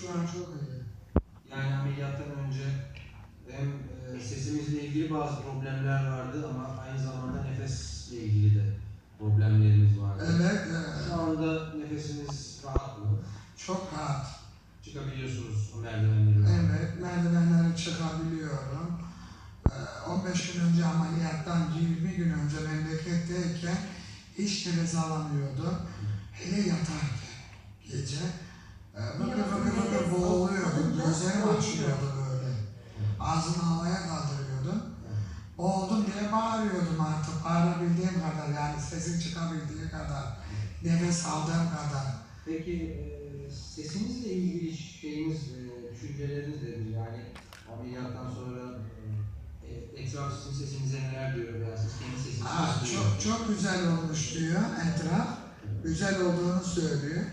Şu an çok iyi. Yani ameliyattan önce hem e, sesimizle ilgili bazı problemler vardı ama aynı zamanda nefesle ilgili de problemlerimiz vardı. Evet, Şu e, anda nefesiniz rahat mı? çok rahat. Çıkabiliyorsunuz o merdivenleri. Evet, merdivenleri çıkabiliyorum. E, 15 gün önce ameliyattan 20 gün önce memleketteyken hiç nefes alamıyordum. Hele yatarken Açılıyordu böyle. Ağzımı havaya kaldırıyordum. Boğuldum diye bağırıyordum artık. Bağırabildiğim kadar yani sesim çıkabildiği kadar. Nefes aldığım kadar. Peki e, sesinizle ilgili şeyiniz, e, düşünceleriniz nedir? Yani ameliyattan sonra e, e, etraf sizin sesinize neler diyor veya siz kendi sesinizi Aa, çok çok güzel olmuş diyor etraf. Güzel olduğunu söylüyor.